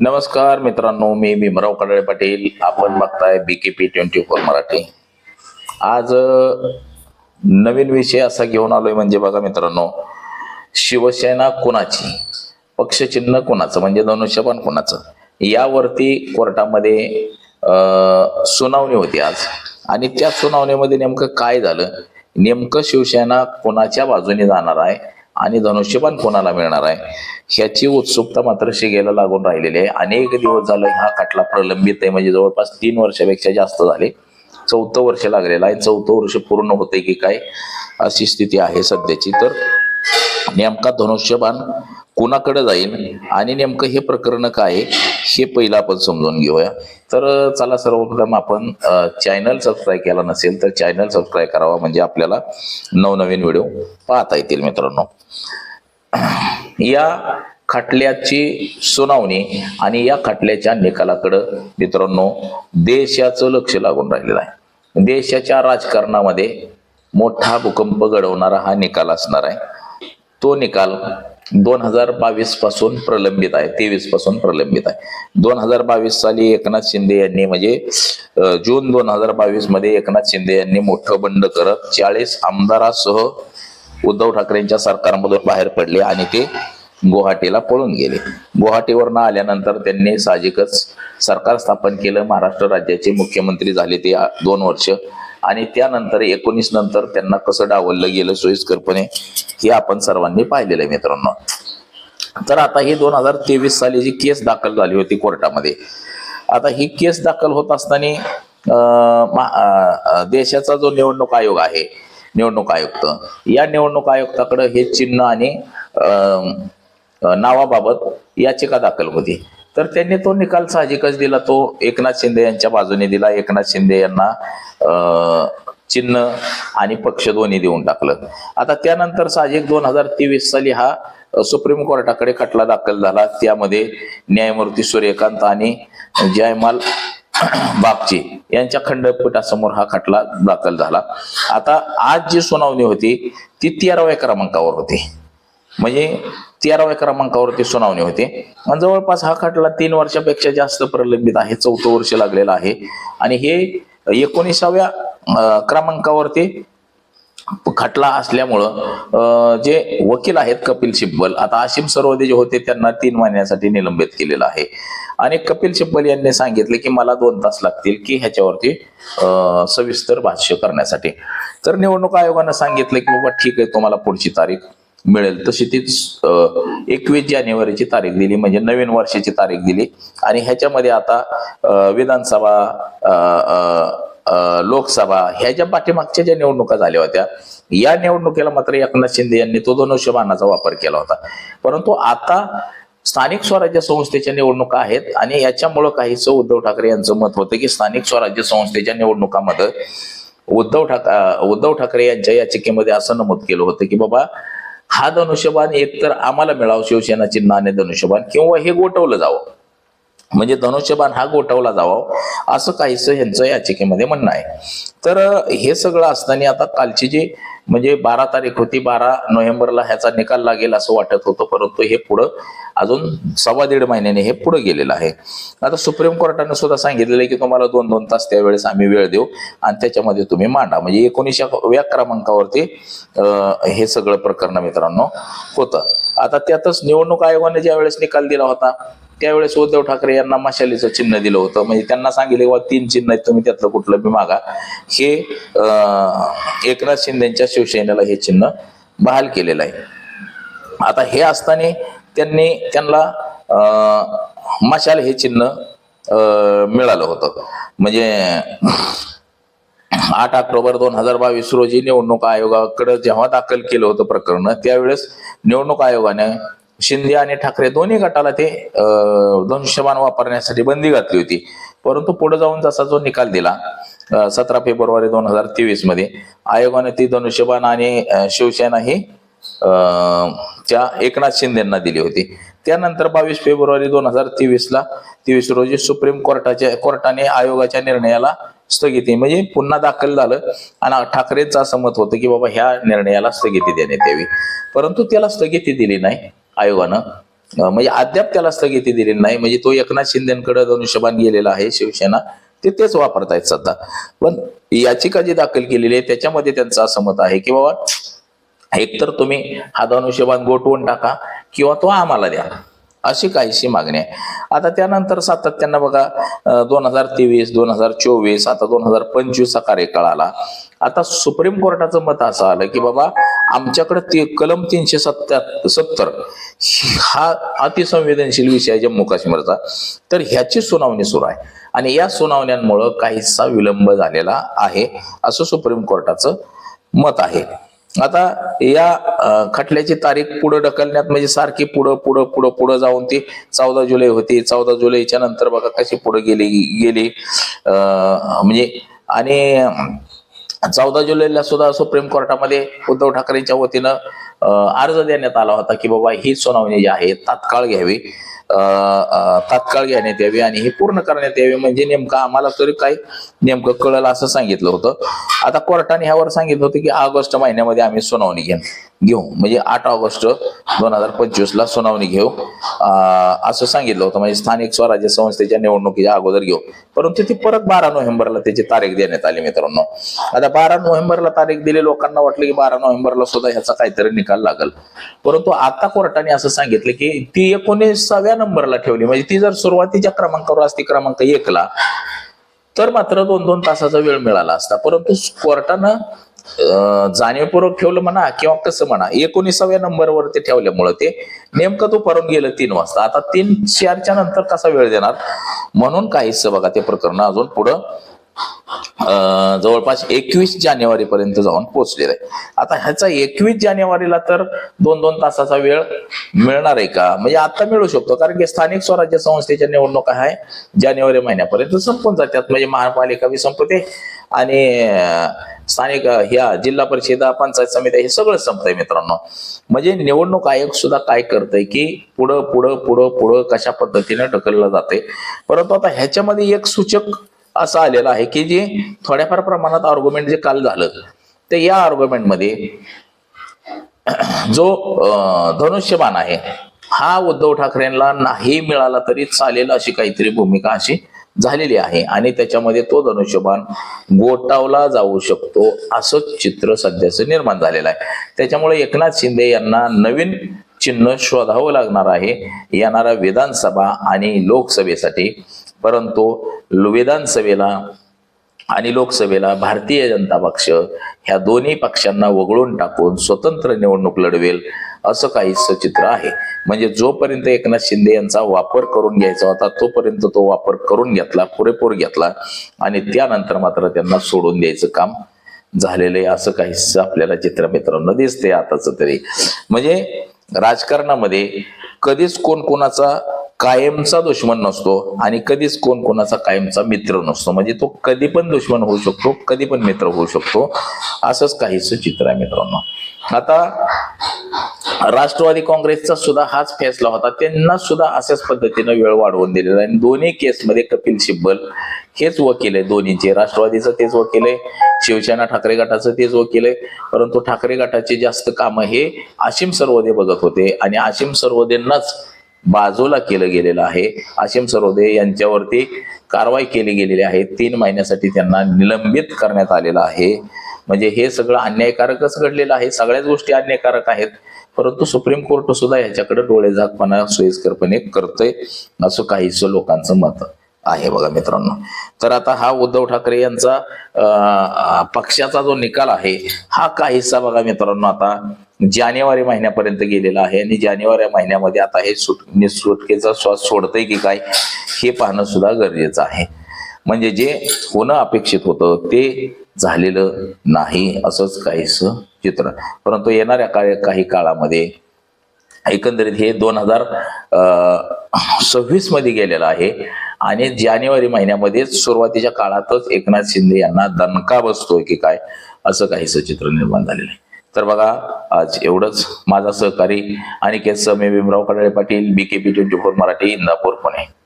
नमस्कार मित्रांनो मी भीमराव कडळे पाटील. आपण बघताय B K P twenty four Marathi. आज नवीन विषय असा घेऊन आलोय म्हणजे बघा मित्रांनो शिवसेना कुणाची? पक्षचिन्ह कुणाचं? म्हणजे धनुष्यबाण कुणाचं? यावरती कोर्टामध्ये सुनावणी होती आज. आणि त्या सुनावणीमध्ये नेमकं काय झालं? नेमकं शिवसेना कोणाच्या बाजूने जाणार आहे? आणि धनुष्यबाण कोणाला मिळणार आहे? ह्याची उत्सुकता मात्र शिगेला लागून राहिलेली आहे. अनेक दिवस झालं हा खटला प्रलंबित आहे. म्हणजे जवळपास तीन वर्षापेक्षा जास्त झाले. चौथं वर्ष लागलेलं आहे. चौथं वर्ष पूर्ण होते की काय अशी स्थिती आहे सध्याची. तर नेमका धनुष्यबाण कोणाकडे जाईल आणि नेमकं हे प्रकरण काय आहे, हे पहिलं आपण समजून घेऊया. तर चला सर्वप्रथम आपण चॅनल सबस्क्राईब केला नसेल तर चॅनल सबस्क्राईब करावा म्हणजे आपल्याला नवनवीन व्हिडिओ पाहता येतील मित्रांनो. या खटल्याची सुनावणी आणि या खटल्याच्या निकालाकडं मित्रांनो देशाचं लक्ष लागून राहिलेलं आहे. देशाच्या राजकारणामध्ये मोठा भूकंप घडवणारा हा निकाल असणार आहे. तो निकाल दोन हजार बावीसपासून प्रलंबित आहे तेवीसपासून प्रलंबित आहे. दोन हजार बावीस साली एकनाथ शिंदे यांनी म्हणजे जून दोन हजार बावीसमध्ये एकनाथ शिंदे यांनी मोठं बंड करत चाळीस आमदारासह उद्धव ठाकरेंच्या सरकारमधून बाहेर पडले आणि ते गुवाहाटीला पळून गेले. गुवाहाटीवरनं आल्यानंतर त्यांनी साहजिकच सरकार स्थापन केलं महाराष्ट्र राज्याचे मुख्यमंत्री झाले ते दोन वर्ष. आणि त्यानंतर एकोणीस नंतर त्यांना कसं डावललं गेलं सोयीस्करपणे हे आपण सर्वांनी पाहिलेलं आहे मित्रांनो. तर आता ही दोन हजार तेवीस साली जी केस दाखल झाली होती कोर्टामध्ये आता ही केस दाखल होत असताना देशाचा जो निवडणूक आयोग आहे निवडणूक आयुक्त या निवडणूक आयुक्ताकडे हे चिन्ह आणि नावाबाबत याचिका दाखल होती. तर त्यांनी तो निकाल साहजिकच दिला. तो एकनाथ शिंदे यांच्या बाजूने दिला. एकनाथ शिंदे यांना चिन्ह आणि पक्ष दोन्ही देऊन टाकलं. आता त्यानंतर साहजिक दोन हजार तेवीस साली हा सुप्रीम कोर्टाकडे खटला दाखल झाला. त्यामध्ये न्यायमूर्ती सूर्यकांत आणि जयमाल बागची यांच्या खंडपीठासमोर हा खटला दाखल झाला. आता आज जी सुनावणी होती ती तेराव्या क्रमांकावर होती. म्हणजे तेराव्या क्रमांकावरती सुनावणी होती. आणि जवळपास हा खटला तीन वर्षापेक्षा जास्त प्रलंबित आहे चौथं वर्ष लागलेलं आहे. आणि हे एकोणीसाव्या क्रमांकावरती खटला असल्यामुळं जे वकील आहेत कपिल सिब्बल आता आशिम सरोदे जे होते त्यांना तीन महिन्यासाठी निलंबित केलेलं आहे. आणि कपिल सिब्बल यांनी सांगितले की मला दोन तास लागतील की ह्याच्यावरती सविस्तर भाष्य करण्यासाठी. तर निवडणूक आयोगानं सांगितलं की बाबा ठीक आहे तुम्हाला पुढची तारीख मिळेल. तशी तीच एकवीस जानेवारीची तारीख दिली म्हणजे नवीन वर्षाची तारीख दिली. आणि ह्याच्यामध्ये आता विधानसभा लोकसभा ह्या ज्या पाठीमागच्या ज्या निवडणुका झाल्या होत्या या निवडणुकीला मात्र एकनाथ शिंदे यांनी तो धनुष्यबाणाचा वापर केला होता. परंतु आता स्थानिक स्वराज्य संस्थेच्या निवडणुका आहेत आणि याच्यामुळं काहीच उद्धव ठाकरे यांचं मत होतं की स्थानिक स्वराज्य संस्थेच्या निवडणुकामध्ये उद्धव ठाक उद्धव ठाकरे यांच्या याचिकेमध्ये असं नमूद केलं होतं की बाबा हा धनुष्यबाण एकतर आम्हाला मिळावं शिवसेना नाणे धनुष्यबाण किंवा हे गोठवलं जावं. म्हणजे धनुष्यबाण हा गोठवला जावा असं काहीसं ह्यांचं याचिकेमध्ये म्हणणं आहे. तर हे सगळं असताना आता कालची जी म्हणजे बारा तारीख होती बारा नोव्हेंबरला ह्याचा निकाल लागेल असं वाटत होतं परंतु हे पुढं अजून सव्वा दीड महिन्याने हे पुढे गेलेलं आहे. आता सुप्रीम कोर्टाने सुद्धा सांगितलेलं आहे की तुम्हाला दोन दोन तास त्यावेळेस आम्ही वेळ देऊ आणि त्याच्यामध्ये तुम्ही मांडा. म्हणजे एकोणीसव्या क्रमांकावरती हे सगळं प्रकरण मित्रांनो होतं. आता त्यातच निवडणूक आयोगाने ज्या वेळेस निकाल दिला होता त्यावेळेस उद्धव ठाकरे यांना मशालीचं चिन्ह दिलं होतं. म्हणजे त्यांना सांगितले वा तीन चिन्ह आहेत तुम्ही त्यातलं कुठलं बी मागा. हे एकनाथ शिंदेच्या शिवसेनेला हे चिन्ह बहाल केलेलं आहे. आता हे असताना त्यांनी त्यांना मशाल हे चिन्ह मिळालं होतं. म्हणजे आठ ऑक्टोबर दोन हजार बावीस रोजी निवडणूक आयोगाकडे जेव्हा दाखल केलं होतं प्रकरण त्यावेळेस निवडणूक आयोगाने शिंदे आणि ठाकरे दोन्ही गटाला ते धनुष्यबाण वापरण्यासाठी बंदी घातली होती. परंतु पुढे जाऊन जसा जो निकाल दिला सतरा फेब्रुवारी दोन हजार तेवीसमध्ये आयोगाने ती धनुष्यबाण आणि शिवसेना ही च्या त्या एकनाथ शिंदेना दिली होती. त्यानंतर बावीस फेब्रुवारी दोन हजार तेवीस ला तेवीस रोजी सुप्रीम कोर्टाच्या कोर्टाने आयोगाच्या निर्णयाला स्थगिती म्हणजे पुन्हा दाखल झालं आणि ठाकरेंचं असं मत होतं की बाबा ह्या निर्णयाला स्थगिती देण्यात यावी. परंतु त्याला स्थगिती दिली नाही. आयोगानं. म्हणजे अद्याप त्याला स्थगिती दिलेली नाही. म्हणजे तो एकनाथ शिंदेकडे धनुष्यबाण गेलेला आहे शिवसेना. ते तेच वापरतायत सध्या. पण याचिका जी दाखल केलेली आहे त्याच्यामध्ये त्यांचं असं मत आहे की बाबा एकतर तुम्ही हा धनुष्यबाण गोठवून टाका किंवा तो आम्हाला द्या. अशी काहीशी मागणी आहे. आता त्यानंतर सातत्यानं बघा दोन हजार तेवीस दोन हजार चोवीस आता दोन हजार पंचवीसचा कार्यकाळ आला. आता सुप्रीम कोर्टाचं मत असं आलं की बाबा आमच्याकडे ते कलम तीनशे सत्त्या सत्तर हा अतिसंवेदनशील विषय आहे जम्मू काश्मीरचा. तर ह्याची सुनावणी सुरू आहे. आणि या सुनावण्यांमुळं काहीसा विलंब झालेला आहे असं सुप्रीम कोर्टाचं मत आहे. आता या खटल्याची तारीख पुढे ढकलण्यात म्हणजे सारखी पुढं पुढं पुढं पुढं जाऊन ती चौदा जुलै होती. चौदा जुलैच्या नंतर बघा कशी पुढे गेली गेली. म्हणजे आणि चौदा जुलैला सुद्धा सुप्रीम कोर्टामध्ये उद्धव ठाकरेंच्या वतीनं अं, अर्ज देण्यात आला होता की बाबा ही सुनावणी जी आहे तात्काळ घ्यावी. तात्काळ घेण्यात यावी आणि ही पूर्ण करण्यात यावी म्हणजे नेमकं आम्हाला तरी काही नेमकं कळलं असं सांगितलं होतं. आता कोर्टाने ह्यावर सांगितलं होतं की ऑगस्ट महिन्यामध्ये आम्ही सुनावणी घेऊ घेऊ. म्हणजे आठ ऑगस्ट दोन हजार पंचवीस ला सुनावणी घेऊ. असं सांगितलं होतं. म्हणजे स्थानिक स्वराज्य संस्थेच्या निवडणुकीच्या अगोदर घेऊ. परंतु ती परत बारा नोव्हेंबरला त्याची तारीख देण्यात आली मित्रांनो. आता बारा नोव्हेंबरला तारीख दिली लोकांना वाटलं की बारा नोव्हेंबरला सुद्धा ह्याचा काहीतरी निकाल लागल. परंतु आता कोर्टाने असं सांगितलं की ती एकोणीसाव्या नंबरला ठेवली. म्हणजे ती जर सुरुवातीच्या क्रमांकावर असती क्रमांक एकला तर मात्र दोन दोन तासाचा वेळ मिळाला असता. परंतु कोर्टानं जाणीवपूर्वक ठेवलं म्हणा किंवा कसं म्हणा एकोणीसाव्या नंबरवर ते ठेवल्यामुळं ते नेमकं तो परत गेलं तीन वाजता. आता तीन चारच्या नंतर कसा वेळ देणार. म्हणून काहीच बघा ते प्रकरण अजून पुढं जवळपास एकवीस जानेवारी पर्यंत जाऊन पोहोचलेलं आहे. आता ह्याचा एकवीस जानेवारीला तर दोन दोन तासाचा वेळ मिळणार आहे का? म्हणजे आता मिळू शकतो कारण की स्थानिक स्वराज्य संस्थेच्या निवडणुका आहे जानेवारी महिन्यापर्यंत संपून जातात. म्हणजे महापालिका बी संपते आणि स्थानिक ह्या जिल्हा परिषद पंचायत समित्या हे सगळं संपतंय मित्रांनो. म्हणजे निवडणूक आयोग सुद्धा काय करतंय की पुढं पुढं पुढं पुढं कशा पद्धतीने ढकललं जाते परंतु आता ह्याच्यामध्ये एक सूचक असं आलेलं आहे की जे थोड्याफार प्रमाणात आर्ग्युमेंट जे काल झालं ते या आर्ग्युमेंटमध्ये जो धनुष्यबाण आहे हा उद्धव ठाकरेंना नाही मिळाला तरी चालेल अशी काहीतरी भूमिका अशी झालेली आहे आणि त्याच्यामध्ये तो धनुष्यबाण गोटावला जाऊ शकतो असं चित्र सध्याचं निर्माण झालेलं आहे. त्याच्यामुळे एकनाथ शिंदे यांना नवीन चिन्ह शोधावं लागणार आहे. येणाऱ्या विधानसभा आणि लोकसभेसाठी परंतु विधानसभेला आणि लोकसभेला भारतीय जनता पक्ष ह्या दोन्ही पक्षांना वगळून टाकून स्वतंत्र निवडणूक लढवेल असं काही चित्र आहे. म्हणजे जोपर्यंत एकनाथ शिंदे यांचा वापर करून घ्यायचा होता तोपर्यंत तो वापर करून घेतला पुरेपूर घेतला आणि त्यानंतर मात्र त्यांना सोडून द्यायचं काम झालेलं आहे असं काही आपल्याला चित्र मित्रांनो दिसते आताच तरी. म्हणजे राजकारणामध्ये कधीच कोण कोणाचा कायमचा दुश्मन नसतो आणि कधीच कोण कोणाचा कायमचा मित्र नसतो. म्हणजे तो कधी पण दुश्मन होऊ शकतो कधी पण मित्र होऊ शकतो. असंच काहीच चित्र आहे मित्रांनो. आता राष्ट्रवादी काँग्रेसचा सुद्धा हाच फैसला होता. त्यांना सुद्धा अशाच पद्धतीनं वेळ वाढवून दिलेला आहे. आणि दोन्ही केसमध्ये कपिल सिब्बल हेच वकील आहे. दोन्हीचे राष्ट्रवादीचं तेच वकील आहे. शिवसेना ठाकरे गटाचं तेच वकील आहे. परंतु ठाकरे गटाचे जास्त कामं हे आशिम सर्वोदे बघत होते. आणि आशिम सर्वोदेंनाच बाजूला केलं गेलेलं आहे. आशिम सरोदे यांच्यावरती कारवाई केली गेलेली आहे. तीन महिन्यासाठी त्यांना निलंबित करण्यात आलेलं आहे. म्हणजे हे सगळं अन्यायकारकच घडलेलं आहे? सगळ्याच गोष्टी अन्यायकारक आहेत. परंतु सुप्रीम कोर्ट सुद्धा ह्याच्याकडे डोळे झाकपणा सोयीस्करपणे करतोय असं काहीच लोकांचं मत. आहे बघा मित्रांनो. तर आता हा उद्धव ठाकरे यांचा पक्षाचा जो निकाल आहे हा काहीसा बघा मित्रांनो आता जानेवारी महिन्यापर्यंत गेलेला आहे आणि जानेवारी महिन्यामध्ये आता हे सुट म्हणजे निसुटकेचा श्वास सोडतंय की काय हे पाहणं सुद्धा गरजेचं आहे. म्हणजे जे होणं अपेक्षित होतं ते झालेलं नाही असंच काहीस चित्र. परंतु येणाऱ्या काळ काही काळामध्ये एकंदरीत हे दोन हजार सव्वीसमध्ये गेलेलं आहे. आणि जानेवारी महिन्यामध्ये सुरुवातीच्या काळातच एकनाथ शिंदे यांना दणका बसतोय की काय असं काहीसं चित्र निर्माण झालेलं आहे. तर बघा आज एवढंच. माझा सहकारी अनिकेत समे Bhimrao Kadale Patil B K P twenty four Marathi Indapur Pune.